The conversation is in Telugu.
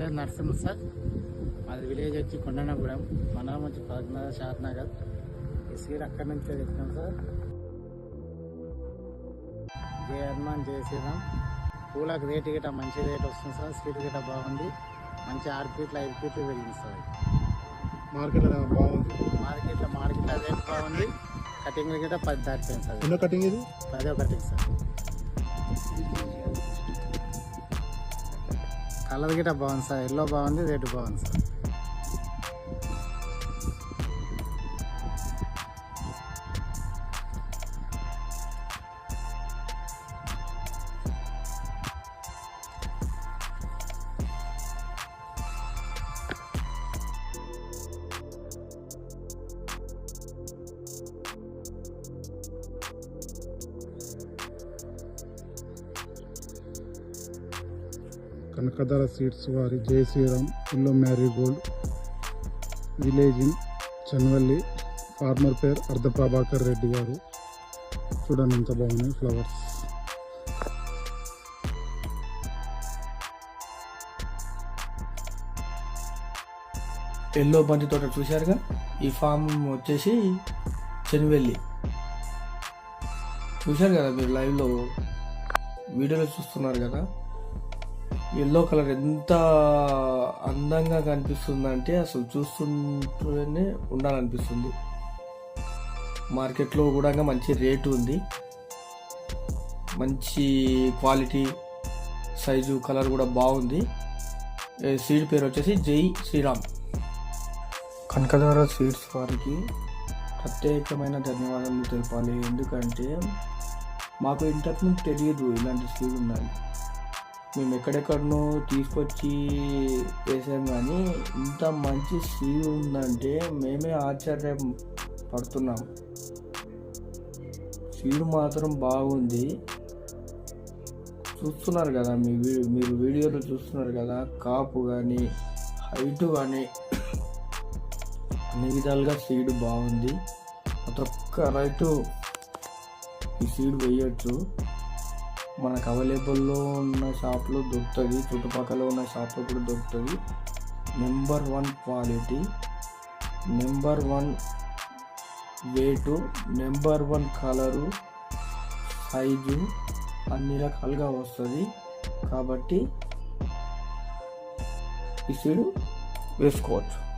పేరు నరసింహ సార్. మాది విలేజ్ వచ్చి కొండనగూడెం మండలం వచ్చి పద్మనాభ షాద్ నగర్ ఈ సీడ్ అక్కడి నుంచే తెచ్చాం సార్. జయ హనుమాన్ జయ శ్రీరామ్. పూలకు రేటు గిట్ట మంచి రేట్ వస్తుంది సార్. సీడ్ గిట్ట బాగుంది. మంచి ఆరు ఫీట్లు ఐదు ఫీట్లు పెరిగింది సార్. మార్కెట్లో బాగుంది మార్కెట్లో మార్కెట్లో రేట్ బాగుంది. కటింగ్ గిట్ట పది దాటిపోయింది సార్. ఎన్నో కటింగ్ ఇది? పదో కటింగ్ సార్. కలర్ గిట్ట బాగుంది సార్ ఎల్లో బాగుంది రెడ్ బాగుంది సార్. కనకదార సీడ్స్ వారి జై శ్రీరామ్ ఇల్లు marigold village in Chanvalli farmer పేరు అర్ధ ప్రభాకర్ రెడ్డి గారు. చూడండి ఎంత బాగున్నాయి ఫ్లవర్స్. ఎల్లో బంతి తోట చూశారుగా? ఈ ఫామ్ వచ్చేసి చెన్వెల్లి. చూశారు కదా మీరు లైవ్లో? వీడియోలో చూస్తున్నారు కదా? ఎల్లో కలర్ ఎంత అందంగా కనిపిస్తుందంటే అసలు చూస్తుంటేనే ఉండాలనిపిస్తుంది. మార్కెట్లో కూడా మంచి రేటు ఉంది. మంచి క్వాలిటీ సైజు కలర్ కూడా బాగుంది. సీడ్ పేరు వచ్చేసి జై శ్రీరామ్. కనకదార సీడ్స్ వారికి ప్రత్యేకమైన ధన్యవాదాలు తెలపాలి. ఎందుకంటే మాకు ఇంతకుముందు తెలియదు ఇలాంటి సీడ్ ఉన్నాయి మేము ఎక్కడెక్కడనో తీసుకొచ్చి వేసాం కానీ ఇంత మంచి సీడ్ ఉందంటే మేమే ఆశ్చర్యం పడుతున్నాం. సీడ్ మాత్రం బాగుంది. చూస్తున్నారు కదా మీ మీరు వీడియోలో చూస్తున్నారు కదా కాపు కానీ హైట్ కానీ అన్ని విధాలుగా సీడ్ బాగుంది. ప్రతి ఒక్క రైతు ఈ సీడ్ వేయచ్చు. మనకు అవైలబుల్లో ఉన్న షాప్లో దొరుకుతుంది చుట్టుపక్కల ఉన్న షాప్లో కూడా దొరుకుతుంది. Number one quality number one weight number one colour size అన్ని రకాలుగా వస్తుంది. కాబట్టి ఇసుడు వేసుకోవచ్చు.